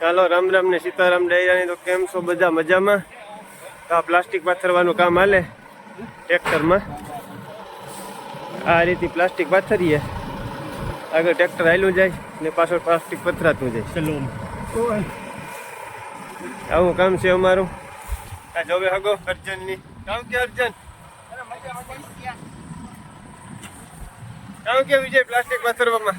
ચાલો રામ રામ ને સીતારામ ડાયરાની તો કેમ છો બધા મજામાં? તો આ પ્લાસ્ટિક પાથરવાનું કામ હાલે ટ્રેક્ટરમાં. આ રીતે પ્લાસ્ટિક પાથરીએ. આગળ ટ્રેક્ટર હાલ્યું જાય ને પાછળ પ્લાસ્ટિક પથરાતું જાય. આવું કામ છે અમારું. આ જોવે હગો અર્જનની. કામ કે અર્જન? કામ કે વિજય પ્લાસ્ટિક પાથરવામાં?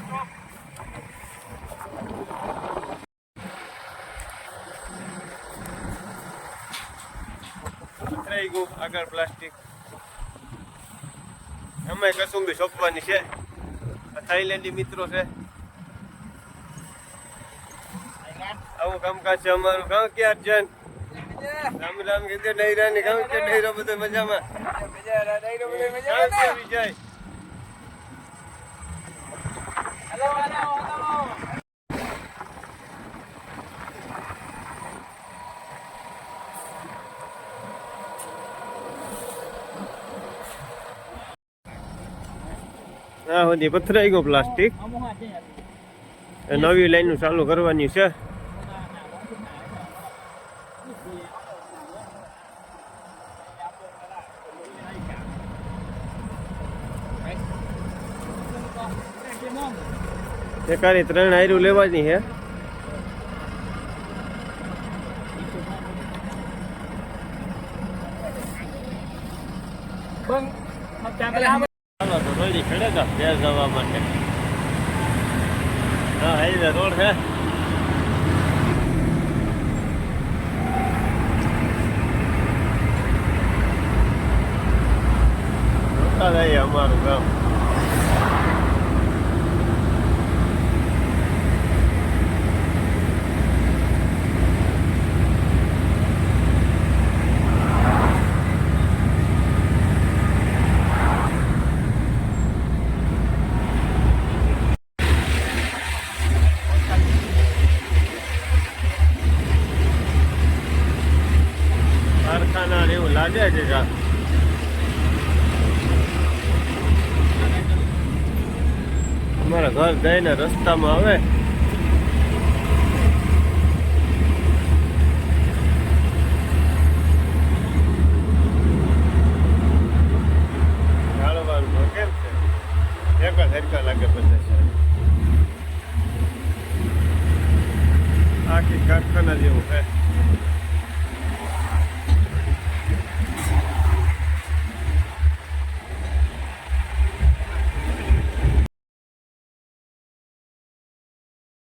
ગયું આગળ પ્લાસ્ટિક. અમે કસુંબી સોંપવાની છે. થાઈલેન્ડી મિત્રો છે. આવું કામકાજ છે અમારું. ગામ કે અર્જન રામ રામ કીધે ડૈરા ની ગામ કે ડૈરો બધો મજામાં? વિજય હા સુધી પથરાઈ ગયો પ્લાસ્ટિક. નવી લાઈન ચાલુ કરવાની છે. એકાની ત્રણ આયરું લેવાની ચાલો તો ખેડે તો ફેર જવા માટે. હા હાઈવે રોડ છે. અમારું ગામ. કારખાના એવું લાગે છે અમારા ઘર જઈને રસ્તામાં આવે. આખી કારખાના જેવું છે.